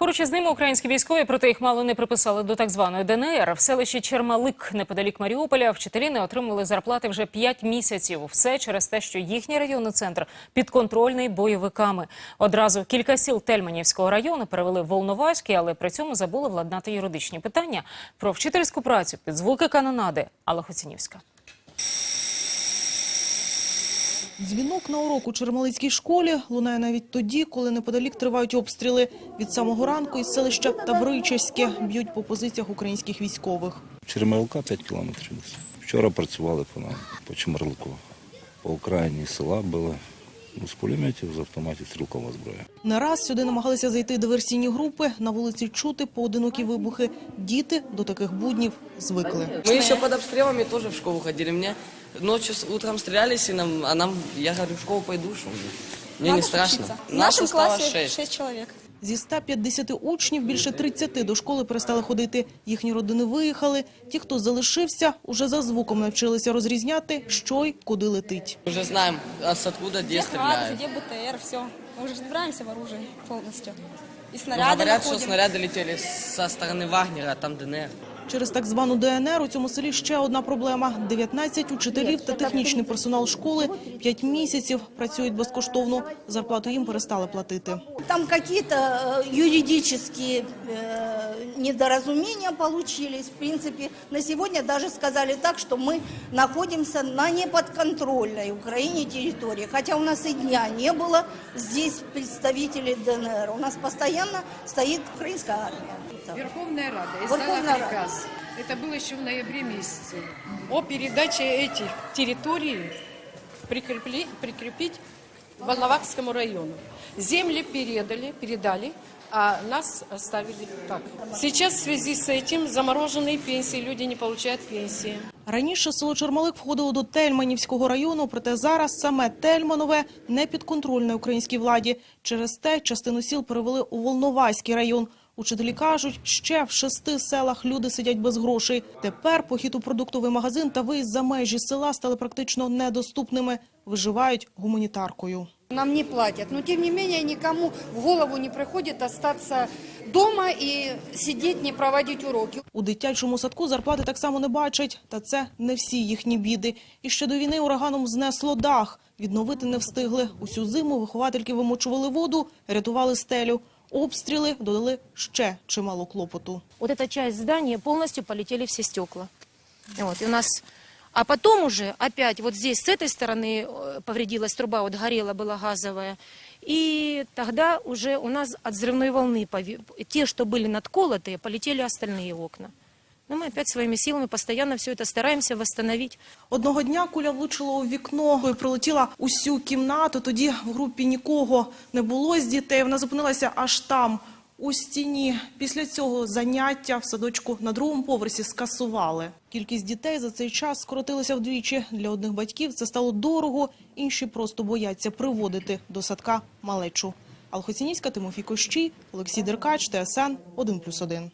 Поруч із ними українські військові, проте їх мало не приписали до так званої ДНР. В селищі Чермалик, неподалік Маріуполя, вчителі не отримали зарплати вже 5 місяців. Все через те, що їхній районний центр підконтрольний бойовиками. Одразу кілька сіл Тельманівського району перевели в Волноваський, але при цьому забули владнати юридичні питання про вчительську працю під звуки канонади Алла Хоцінівська. Дзвінок на урок у Чермалицькій школі лунає навіть тоді, коли неподалік тривають обстріли. Від самого ранку із селища Табричеське б'ють по позиціях українських військових. Чермалка 5 кілометрів. Вчора працювали по нам, по Чемерлику. По окраїні села били. Ну, з пулеметів, з автоматів стрілкова зброя. Не раз сюди намагалися зайти диверсійні групи. На вулиці чути поодинокі вибухи. Діти до таких буднів звикли. Ми ще під обстрілами теж в школу ходили. Мені ночі утром стрілялися, нам, а нам, я говорю, в школу пойду, що. Мне не страшно. В нашому класі осталось классе 6 человек. Зі 150 учнів більше 30 до школи перестали ходити. Їхні родини виїхали. Ті, хто залишився, уже за звуком навчилися розрізняти, що й куди летить. Уже знаем, а с откуда, где Где град, стреляют. где БТР, все. Мы уже разбираемся в оружии полностью. И Ну, снаряды говорят, что находим. снаряды летели со стороны Вагнера, а там ДНР. Через так звану ДНР у цьому селі ще одна проблема. 19 учителів та технічний персонал школи 5 місяців працюють безкоштовно. Зарплату їм перестали платити. Там какие-то э, юридические э, недоразумения получились. В принципе, на сегодня даже сказали так, что мы находимся на неподконтрольной Украине территории. Хотя у нас и дня не было здесь представителей ДНР. У нас постоянно стоит украинская армия. Верховная Рада издала Верховная Рада. приказ, это было еще в ноябре месяце, о передаче этих территорий прикрепли- прикрепить Волновахскому району. Земли передали, передали, а нас оставили так. Сейчас в связи с этим замороженные пенсии, люди не получают пенсии. Раніше село Чермалик входило до Тельманівського району, проте зараз саме Тельманове не підконтрольне українській владі. Через те частину сіл перевели у Волноваський район. Учителі кажуть, ще в шести селах люди сидять без грошей. Тепер похід у продуктовий магазин та виїзд за межі села стали практично недоступними. Виживають гуманітаркою. Нам не платят, но тем не менее никому в голову не приходит остаться дома и сидеть, не проводить уроки. У дитячому садку зарплати так само не бачать, та це не всі їхні біди. І ще до війни ураганом знесло дах. Відновити не встигли. Усю зиму виховательки вимочували воду, рятували стелю. Обстріли додали ще чимало клопоту. вот эта часть здания полностью полетели все стекла. Вот, и у нас... А потом уже опять вот здесь с этой стороны э, повредилась труба, вот горела была газовая. И тогда уже у нас от взрывной волны, пови- те, что были надколотые, полетели остальные окна. Но мы опять своими силами постоянно все это стараемся восстановить. Одного дня куля влучила у вікно і пролетіла усю кімнату. Тоді в групі нікого не було з дітей. Вона зупинилася аж там, у стіні. Після цього заняття в садочку на другому поверсі скасували. Кількість дітей за цей час скоротилася вдвічі. Для одних батьків це стало дорого, інші просто бояться приводити до садка малечу. Алхоцінівська, Тимофій Кощій, Олексій Деркач, ТСН 1+,1.